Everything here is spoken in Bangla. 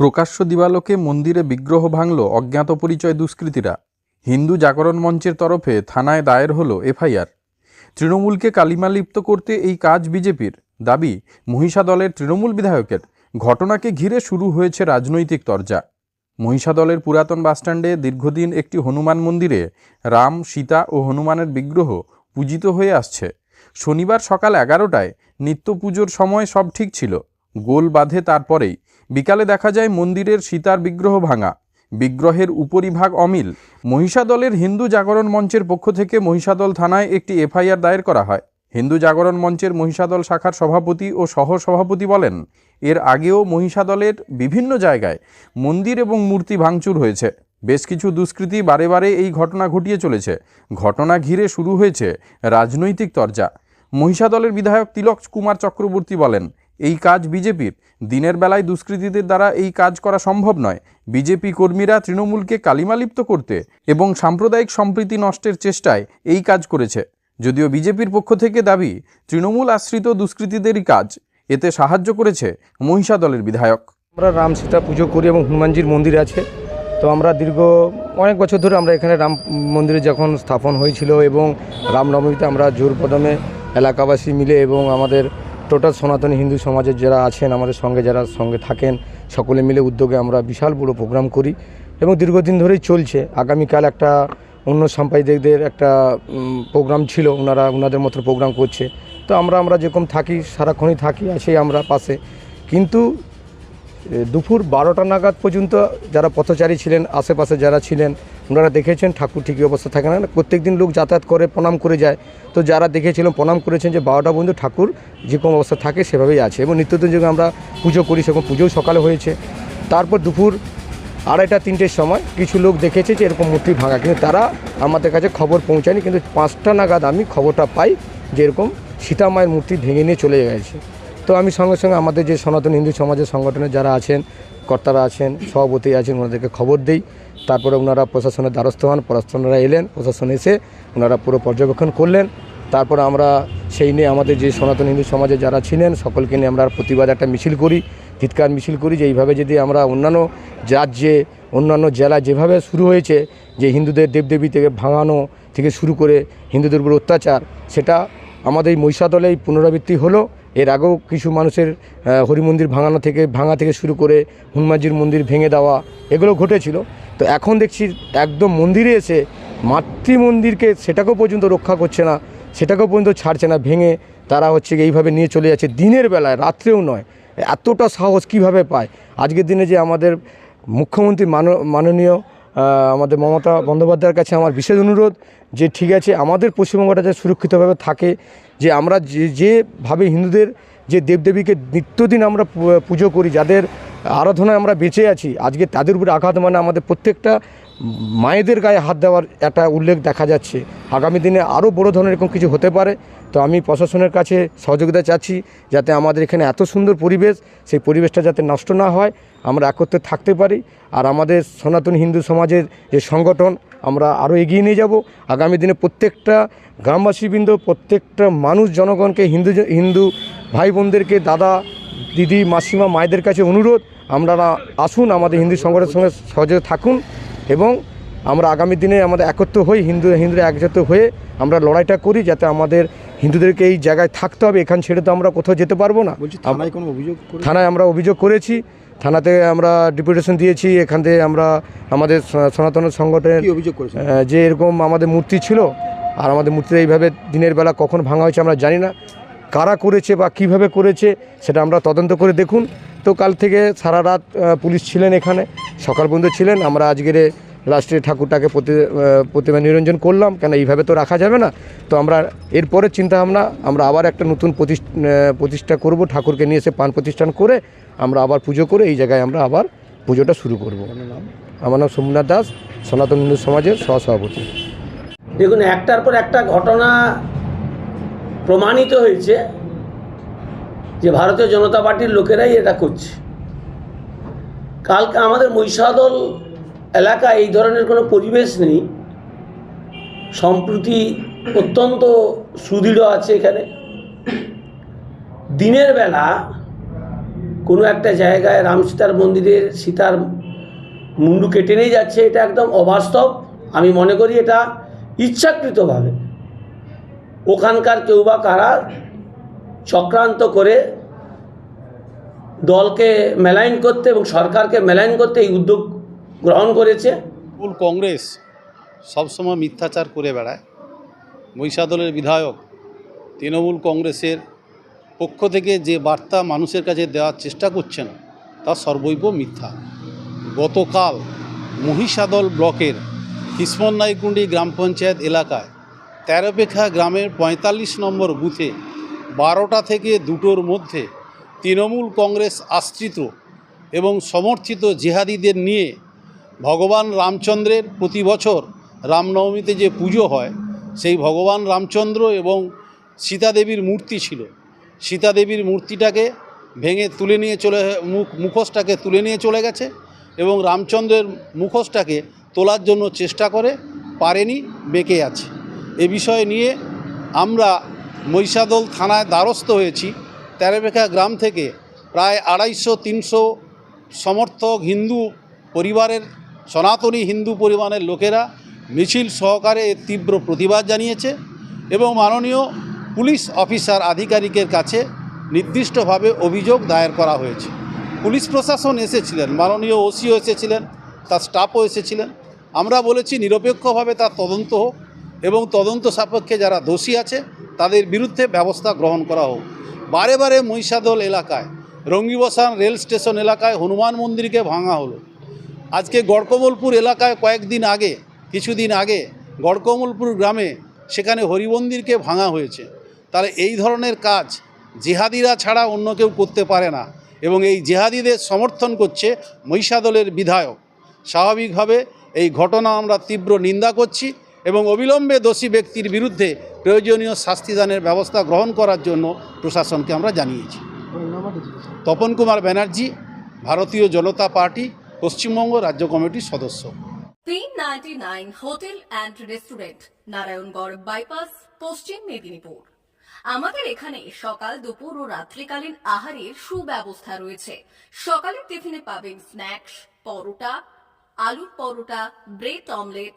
প্রকাশ্য দিবালোকে মন্দিরে বিগ্রহ ভাঙল অজ্ঞাত পরিচয় দুষ্কৃতীরা। হিন্দু জাগরণ মঞ্চের তরফে থানায় দায়ের হলো এফআইআর। তৃণমূলকে কালিমালিপ্ত করতে এই কাজ বিজেপির। দাবি মহিষা দলের তৃণমূল বিধায়কের। ঘটনাকে ঘিরে শুরু হয়েছে রাজনৈতিক তরজা। মহিষা দলের পুরাতন বাসস্ট্যান্ডে দীর্ঘদিন একটি হনুমান মন্দিরে রাম, সীতা ও হনুমানের বিগ্রহ পূজিত হয়ে আসছে। শনিবার সকাল এগারোটায় নিত্য পুজোর সময় সব ঠিক ছিল। গোল বাঁধে তারপরেই। বিকালে দেখা যায় মন্দিরের সীতার বিগ্রহ ভাঙা। বিগ্রহের উপরিভাগ অমিল। মহিষাদলের হিন্দু জাগরণ মঞ্চের পক্ষ থেকে মহিষাদল থানায় একটি এফআইআর দায়ের করা হয়। হিন্দু জাগরণ মঞ্চের মহিষাদল শাখার সভাপতি ও সহ সভাপতি বলেন, এর আগেও মহিষাদলের বিভিন্ন জায়গায় মন্দির এবং মূর্তি ভাঙচুর হয়েছে। বেশ কিছু দুষ্কৃতী বারে বারে এই ঘটনা ঘটিয়ে চলেছে। ঘটনা ঘিরে শুরু হয়েছে রাজনৈতিক তরজা। মহিষাদলের বিধায়ক তিলক কুমার চক্রবর্তী বলেন এই কাজ বিজেপির। দিনের বেলায় দুষ্কৃতীদের দ্বারা এই কাজ করা সম্ভব নয়। বিজেপি কর্মীরা তৃণমূলকে কালিমালিপ্ত করতে এবং সাম্প্রদায়িক সম্প্রীতি নষ্টের চেষ্টায় এই কাজ করেছে। যদিও বিজেপির পক্ষ থেকে দাবি, তৃণমূল আশ্রিত দুষ্কৃতীদেরই কাজ। এতে সাহায্য করেছে মহিষা দলের বিধায়ক। আমরা রাম সীতা পুজো করি এবং হনুমানজির মন্দির আছে। তো আমরা দীর্ঘ অনেক বছর ধরে আমরা এখানে রাম মন্দিরে যখন স্থাপন হয়েছিল এবং রামনবমীতে আমরা জোর কদমে এলাকাবাসী মিলে এবং আমাদের টোটাল সনাতনী হিন্দু সমাজের যারা আছেন, আমাদের সঙ্গে যারা সঙ্গে থাকেন, সকলে মিলে উদ্যোগে আমরা বিশাল বড় প্রোগ্রাম করি এবং দীর্ঘদিন ধরেই চলছে। আগামীকাল একটা অন্য সাম্প্রদায়িকদের একটা প্রোগ্রাম ছিল, ওনারা, ওনাদের মতো প্রোগ্রাম করছে। তো আমরা আমরা যেরকম থাকি, সারাক্ষণই থাকি আছি আমরা পাশে। কিন্তু দুপুর বারোটা নাগাদ পর্যন্ত যারা পথচারী ছিলেন, আশেপাশে যারা ছিলেন, ওনারা দেখেছেন, ঠাকুর ঠিকই অবস্থা থাকে না। প্রত্যেক দিন লোক যাতায়াত করে, প্রণাম করে যায়। তো যারা দেখেছিলেন প্রণাম করেছেন যে বারোটা পর্যন্ত ঠাকুর যেরকম অবস্থা থাকে, সেভাবেই আছে। এবং নিত্যদিন যুগে আমরা পুজো করি, সেরকম পুজোও সকালে হয়েছে। তারপর দুপুর আড়াইটা, তিনটের সময় কিছু লোক দেখেছে যে এরকম মূর্তি ভাঙা। কিন্তু তারা আমাদের কাছে খবর পৌঁছায়নি। কিন্তু পাঁচটা নাগাদ আমি খবরটা পাই যে এরকম সীতা মায়ের মূর্তি ভেঙে নিয়ে চলে গেছে। তো আমি সঙ্গে সঙ্গে আমাদের যে সনাতন হিন্দু সমাজের সংগঠনের যারা আছেন, কর্তারা আছেন, সভাপতি আছেন, ওনাদেরকে খবর দেই। তারপরে ওনারা প্রশাসনের দ্বারস্থ হন প্রশাসনরা এলেন, প্রশাসন এসে ওনারা পুরো পর্যবেক্ষণ করলেন। তারপর আমরা সেই নিয়ে আমাদের যে সনাতন হিন্দু সমাজে যারা ছিলেন, সকলকে নিয়ে আমরা প্রতিবাদ একটা মিছিল করি চিৎকার মিছিল করি যে এইভাবে যদি আমরা অন্যান্য রাজ্যে, অন্যান্য জেলায় যেভাবে শুরু হয়েছে যে হিন্দুদের দেবদেবী থেকে ভাঙানো থেকে শুরু করে হিন্দুদের উপর অত্যাচার, সেটা আমাদের এই মহিষাদলেই পুনরাবৃত্তি হলো। এর আগেও কিছু মানুষের হরিমন্দির ভাঙানো থেকে, ভাঙা থেকে শুরু করে হনুমানজির মন্দির ভেঙে দেওয়া এগুলো ঘটেছিল। তো এখন দেখছি একদম মন্দিরে এসে মাতৃ মন্দিরকে সেটাকেও পর্যন্ত রক্ষা করছে না, সেটাকেও পর্যন্ত ছাড়ছে না, ভেঙে তারা হচ্ছে এইভাবে নিয়ে চলে যাচ্ছে। দিনের বেলায়, রাত্রেও নয়, এতটা সাহস কীভাবে পায়? আজকের দিনে যে আমাদের মুখ্যমন্ত্রী মানো- মাননীয় আমাদের মমতা বন্দ্যোপাধ্যায়ের কাছে আমার বিশেষ অনুরোধ যে ঠিক আছে, আমাদের পশ্চিমবঙ্গটা যে সুরক্ষিতভাবে থাকে, যে আমরা যে, যেভাবে হিন্দুদের যে দেবদেবীকে নিত্যদিন আমরা পুজো করি, যাদের আরাধনায় আমরা বেঁচে আছি, আজকে তাদের উপরে আঘাত মানে আমাদের প্রত্যেকটা মায়েদের গায়ে হাত দেওয়ার একটা উল্লেখ দেখা যাচ্ছে। আগামী দিনে আরও বড় ধরনের এরকম কিছু হতে পারে। তো আমি প্রশাসনের কাছে সহযোগিতা চাচ্ছি যাতে আমাদের এখানে এত সুন্দর পরিবেশ, সেই পরিবেশটা যাতে নষ্ট না হয়। আমরা একত্রে থাকতে পারি। আর আমাদের সনাতন হিন্দু সমাজের যে সংগঠন, আমরা আরও এগিয়ে নিয়ে যাব। আগামী দিনে প্রত্যেকটা গ্রামবাসীবৃন্দ, প্রত্যেকটা মানুষ, জনগণকে হিন্দু হিন্দু ভাই বোনদেরকে দাদা, দিদি, মাসিমা, মায়েদের কাছে অনুরোধ। আপনারা আসুন আমাদের হিন্দু সংগঠনের সঙ্গে সহযোগে থাকুন। এবং আমরা আগামী দিনে আমাদের একত্র হই হিন্দু হিন্দুরা একজাত হয়ে আমরা লড়াইটা করি যাতে আমাদের হিন্দুদেরকে এই জায়গায় থাকতে হবে। এখান ছেড়ে তো আমরা কোথাও যেতে পারব না। বলছি থানায় কোনো অভিযোগ থানায় আমরা অভিযোগ করেছি। থানাতে আমরা ডিপুটেশন দিয়েছি। এখান থেকে আমরা আমাদের সনাতন সংগঠনের অভিযোগ করেছেন আহ, যে এরকম আমাদের মূর্তি ছিল আর আমাদের মূর্তিটা এইভাবে দিনের বেলা কখন ভাঙা হয়েছে আমরা জানি না। কারা করেছে বা কীভাবে করেছে সেটা আমরা তদন্ত করে দেখুন। তো কাল থেকে সারা রাত পুলিশ ছিলেন এখানে সকাল পর্যন্ত ছিলেন। আমরা আজকের লাস্টে ঠাকুরটাকে প্রতিমা নিরঞ্জন করলাম কেন এইভাবে তো রাখা যাবে না? তো আমরা এরপরে চিন্তা ভাবনা আমরা আবার একটা নতুন প্রতিষ্ঠা প্রতিষ্ঠা করব ঠাকুরকে নিয়ে এসে পান প্রতিষ্ঠান করে আমরা আবার পুজো করে এই জায়গায় আমরা আবার পুজোটা শুরু করব। আমার নাম সোমনাথ দাস সনাতন হিন্দু সমাজের সহসভাপতি। দেখুন একটার পর একটা ঘটনা প্রমাণিত হয়েছে। যে ভারতীয় জনতা পার্টির লোকেরাই এটা করছে। কালকে আমাদের মহিষাদল এলাকা এই ধরনের কোনো পরিবেশ নেই। সম্প্রতি অত্যন্ত সুদৃঢ় আছে এখানে। দিনের বেলা কোনো একটা জায়গায় রাম সীতার মন্দিরের সীতার মুন্ডু কেটে নিয়ে যাচ্ছে, এটা একদম অবাস্তব। আমি মনে করি এটা ইচ্ছাকৃতভাবে। ওখানকার কেউ বা কারা চক্রান্ত করে দলকে মেলাইন করতে এবং সরকারকে মেলাইন করতে এই উদ্যোগ গ্রহণ করেছে। তৃণমূল কংগ্রেস সবসময় মিথ্যাচার করে বেড়ায়। মহিষাদলের বিধায়ক তৃণমূল কংগ্রেসের পক্ষ থেকে যে বার্তা মানুষের কাছে দেওয়ার চেষ্টা করছেন, তা সর্বৈব মিথ্যা। গতকাল মহিষাদল ব্লকের কিসমন্নাইকুণ্ডি গ্রাম পঞ্চায়েত এলাকায় তেরোপেখা গ্রামের পঁয়তাল্লিশ নম্বর বুথে বারোটা থেকে দুটোর মধ্যে তৃণমূল কংগ্রেস আশ্রিত এবং সমর্থিত জেহাদিদের নিয়ে ভগবান রামচন্দ্রের প্রতি বছর রামনবমীতে যে পুজো হয়, সেই ভগবান রামচন্দ্র এবং সীতাদেবীর মূর্তি ছিল। সীতাদেবীর মূর্তিটাকে ভেঙে তুলে নিয়ে চলে মুখ মুখোশটাকে তুলে নিয়ে চলে গেছে এবং রামচন্দ্রের মুখোশটাকে তোলার জন্য চেষ্টা করে, পারেনি, বেঁকে আছে। এ বিষয় নিয়ে আমরা মহিষাদল থানায় দ্বারস্থ হয়েছি। তেরোবেখা গ্রাম থেকে প্রায় আড়াইশো, তিনশো সমর্থক হিন্দু পরিবারের, সনাতনী হিন্দু পরিবারের লোকেরা মিছিল সহকারে তীব্র প্রতিবাদ জানিয়েছে এবং মাননীয় পুলিশ অফিসার আধিকারিকের কাছে নির্দিষ্টভাবে অভিযোগ দায়ের করা হয়েছে। পুলিশ প্রশাসন এসেছিলেন, মাননীয় ওসিও এসেছিলেন, তার স্টাফও এসেছিলেন। আমরা বলেছি নিরপেক্ষভাবে তার তদন্ত হোক এবং তদন্ত সাপেক্ষে যারা দোষী আছে তাদের বিরুদ্ধে ব্যবস্থা গ্রহণ করা হোক। বারে বারে মহিষাদল এলাকায়, রঙ্গিবসান রেল স্টেশন এলাকায় হনুমান মন্দিরকে ভাঙা হলো। আজকে গড়কমলপুর এলাকায় কয়েকদিন আগে, কিছুদিন আগে গড়কমলপুর গ্রামে সেখানে হরিমন্দিরকে ভাঙা হয়েছে। তাহলে এই ধরনের কাজ জেহাদিরা ছাড়া অন্য কেউ করতে পারে না এবং এই জেহাদিদের সমর্থন করছে মহিষাদলের বিধায়ক। স্বাভাবিকভাবে এই ঘটনা আমরা তীব্র নিন্দা করছি। এবং অবিলম্বে দোষী ব্যক্তির বিরুদ্ধে প্রয়োজনীয় শাস্তিদানের ব্যবস্থা গ্রহণ করার জন্য প্রশাসনকে আমরা জানিয়েছি। তপন কুমার ব্যানার্জি, ভারতীয় জনতা পার্টি, পশ্চিমবঙ্গ রাজ্য কমিটির সদস্য। Hotel and restaurant, Narayangarh bypass, Paschim Medinipur. আমাদের এখানে সকাল, দুপুর ও রাত্রিকালীন আহারের সুব্যবস্থা রয়েছে। সকালের টিফিনে পাবেন স্ন্যাক্স, পরোটা, আলুর paratha, bread omelette